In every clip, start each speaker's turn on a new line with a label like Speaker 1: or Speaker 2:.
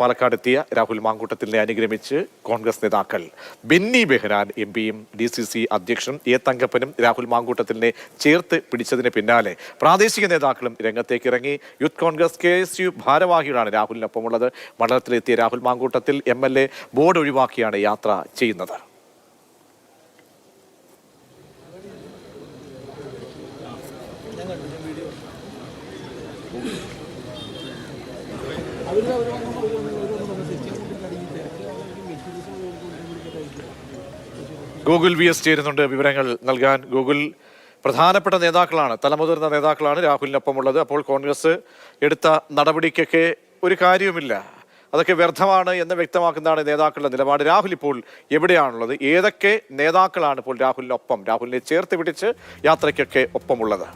Speaker 1: പാലക്കാട് എത്തിയ രാഹുൽ മാങ്കൂട്ടത്തിലിനെ അനുഗ്രമിച്ച് കോൺഗ്രസ് നേതാക്കൾ ബെന്നി ബെഹ്റാൻ എം പിയും ഡി സി സി അധ്യക്ഷനും എ തങ്കപ്പനും രാഹുൽ മാങ്കൂട്ടത്തിലിനെ ചേർത്ത് പിടിച്ചതിന് പിന്നാലെ പ്രാദേശിക നേതാക്കളും രംഗത്തേക്ക് ഇറങ്ങി. Youth Congress K S U ഭാരവാഹികളാണ് രാഹുലിനൊപ്പമുള്ളത്. മണ്ഡലത്തിലെത്തിയ Rahul Mamkootathil M L A board ഒഴിവാക്കിയാണ് യാത്ര ചെയ്യുന്നത്. ഗൂഗിൾ വി എസ് ചേരുന്നുണ്ട് വിവരങ്ങൾ നൽകാൻ. ഗൂഗിൾ പ്രധാനപ്പെട്ട നേതാക്കളാണ് തലമുതിർന്ന നേതാക്കളാണ് രാഹുലിനൊപ്പമുള്ളത്. അപ്പോൾ കോൺഗ്രസ് എടുത്ത നടപടിക്കൊക്കെ ഒരു കാര്യവുമില്ല. അതൊക്കെ വ്യർത്ഥമാണ് എന്ന് വ്യക്തമാക്കുന്നതാണ് നേതാക്കളുടെ നിലപാട്. രാഹുൽ ഇപ്പോൾ എവിടെയാണുള്ളത്? ഏതൊക്കെ നേതാക്കളാണ് ഇപ്പോൾ രാഹുലിനൊപ്പം? രാഹുലിനെ ചേർത്ത് പിടിച്ച് യാത്രയ്ക്കൊക്കെ ഒപ്പമുള്ളത്.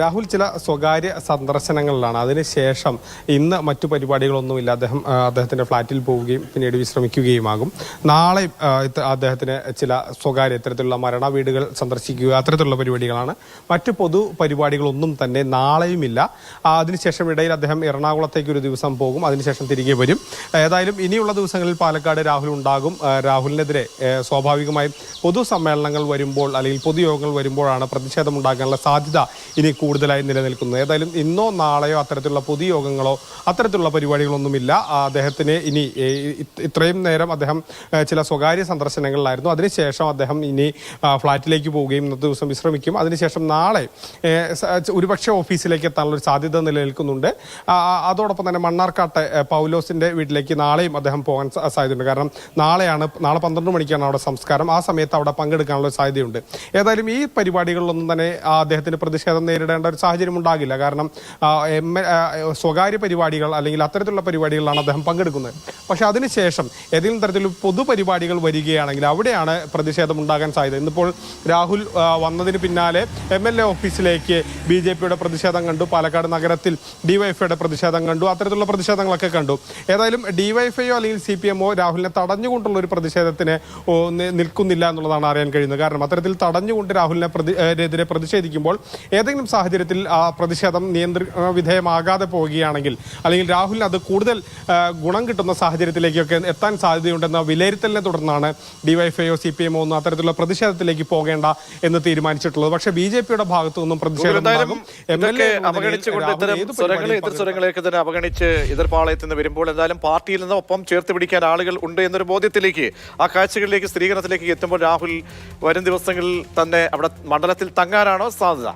Speaker 2: രാഹുൽ ചില സ്വകാര്യ സന്ദർശനങ്ങളിലാണ്. അതിനുശേഷം ഇന്ന് മറ്റു പരിപാടികളൊന്നുമില്ല. അദ്ദേഹം അദ്ദേഹത്തിന്റെ ഫ്ളാറ്റിൽ പോവുകയും പിന്നീട് വിശ്രമിക്കുകയുമാകും. നാളെ അദ്ദേഹത്തിന് ചില സ്വകാര്യ ഇത്തരത്തിലുള്ള മരണ വീടുകൾ സന്ദർശിക്കുക അത്തരത്തിലുള്ള പരിപാടികളാണ്. മറ്റു പൊതു പരിപാടികളൊന്നും തന്നെ നാളെയുമില്ല. അതിനുശേഷം ഇടയിൽ അദ്ദേഹം എറണാകുളത്തേക്ക് ഒരു ദിവസം പോകും. അതിനുശേഷം തിരികെ വരും. ഏതായാലും ഇനിയുള്ള ദിവസങ്ങളിൽ പാലക്കാട് രാഹുൽ ഉണ്ടാകും. രാഹുലിനെതിരെ സ്വാഭാവികമായും പൊതുസമ്മേളനങ്ങൾ വരുമ്പോൾ അല്ലെങ്കിൽ പൊതുയോഗങ്ങൾ വരുമ്പോഴാണ് പ്രതിഷേധം ഉണ്ടാകാനുള്ള സാധ്യത ഇനി കൂടുതലായി നിലനിൽക്കുന്നത് ഏതായാലും ഇന്നോ നാളെയോ അത്തരത്തിലുള്ള പൊതുയോഗങ്ങളോ അത്തരത്തിലുള്ള പരിപാടികളൊന്നുമില്ല. അദ്ദേഹത്തിന് ഇനി ഇത്രയും നേരം അദ്ദേഹം ചില സ്വകാര്യ സന്ദർശനങ്ങളിലായിരുന്നു. അതിനുശേഷം അദ്ദേഹം ഇനി ഫ്ളാറ്റിലേക്ക് പോവുകയും ഇന്നത്തെ ദിവസം വിശ്രമിക്കും. അതിനുശേഷം നാളെ ഒരുപക്ഷെ ഓഫീസിലേക്ക് എത്താനുള്ള ഒരു സാധ്യത നിലനിൽക്കുന്നുണ്ട്. അതോടൊപ്പം തന്നെ മണ്ണാർക്കാട്ടെ പൗലോസിന്റെ വീട്ടിലേക്ക് നാളെയും അദ്ദേഹം പോകാൻ സാധ്യതയുണ്ട്. കാരണം നാളെയാണ് നാളെ പന്ത്രണ്ട് മണിക്കാണ് അവിടെ സംസ്കാരം. ആ സമയത്ത് അവിടെ പങ്കെടുക്കാനുള്ള സാധ്യതയുണ്ട്. ഏതായാലും ഈ പരിപാടികളിലൊന്നും തന്നെ അദ്ദേഹത്തിന് പ്രതിഷേധം നേരിടേണ്ട ഒരു സാഹചര്യം ഉണ്ടാകില്ല. കാരണം സ്വകാര്യ പരിപാടികൾ അല്ലെങ്കിൽ അത്തരത്തിലുള്ള പരിപാടികളിലാണ് അദ്ദേഹം പങ്കെടുക്കുന്നത്. പക്ഷേ അതിനുശേഷം ഏതെങ്കിലും തരത്തിൽ പൊതുപരിപാടികൾ വരികയാണെങ്കിൽ അവിടെയാണ് പ്രതിഷേധം ഉണ്ടാകാൻ സാധ്യത. ഇന്നിപ്പോൾ രാഹുൽ വന്നതിന് പിന്നാലെ എം എൽ എ ഓഫീസിലേക്ക് ബി ജെ പിയുടെ പ്രതിഷേധം കണ്ടു. പാലക്കാട് നഗരത്തിൽ ഡിവൈഎഫ്ഐയുടെ പ്രതിഷേധം കണ്ടു. അത്തരത്തിലുള്ള പ്രതിഷേധങ്ങളൊക്കെ കണ്ടു. ഏതായാലും ഡിവൈഎഫ്ഐയോ അല്ലെങ്കിൽ സി പി എമ്മോ രാഹുലിനെ തടഞ്ഞുകൊണ്ടുള്ള ഒരു പ്രതിഷേധത്തിന് നിൽക്കുന്നില്ല എന്നുള്ളതാണ് അറിയാൻ കഴിയുന്നത്. കാരണം അത്തരത്തിൽ തടഞ്ഞുകൊണ്ട് രാഹുലിനെ പ്രതി എതിരെ പ്രതിഷേധിക്കുമ്പോൾ ഏതെങ്കിലും സാഹചര്യത്തിൽ ആ പ്രതിഷേധം നിയന്ത്ര വിധേയമാകാതെ പോവുകയാണെങ്കിൽ അല്ലെങ്കിൽ രാഹുലിന് അത് കൂടുതൽ ഗുണം കിട്ടുന്ന സാഹചര്യത്തിലേക്കൊക്കെ എത്താൻ സാധ്യതയുണ്ടെന്ന വിലയിരുത്തലിനെ തുടർന്നാണ് ഡിവൈഎഫ്ഐയോ സി പി എമ്മോ ഒന്നും അത്തരത്തിലുള്ള പ്രതിഷേധത്തിലേക്ക് പോകേണ്ട എന്ന് തീരുമാനിച്ചിട്ടുള്ളത്. പക്ഷേ ബി ജെ പിയുടെ ഭാഗത്തു നിന്നും പ്രതിഷേധം. എം എ
Speaker 1: അവഗണിച്ചുകൊണ്ട് ഇത്തരം
Speaker 2: ഏത്
Speaker 1: സ്വരങ്ങളെ
Speaker 2: പരിപാടിയിൽ
Speaker 1: എതിർ സ്വരങ്ങളെയൊക്കെ തന്നെ അവഗണിച്ച് എതിർപ്പാളയത്തിൽ നിന്ന് വരുമ്പോൾ എന്തായാലും പാർട്ടിയിൽ നിന്ന് ഒപ്പം ചേർത്ത് പിടിക്കാൻ ആളുകൾ ഉണ്ട് എന്നൊരു ബോധ്യത്തിലേക്ക് ആ കാഴ്ചകളിലേക്ക് സ്ഥിരീകരണത്തിലേക്ക് എത്തുമ്പോൾ രാഹുൽ വരും ദിവസങ്ങളിൽ തന്നെ അവിടെ മണ്ഡലത്തിൽ തങ്ങാനാണോ സാധ്യത?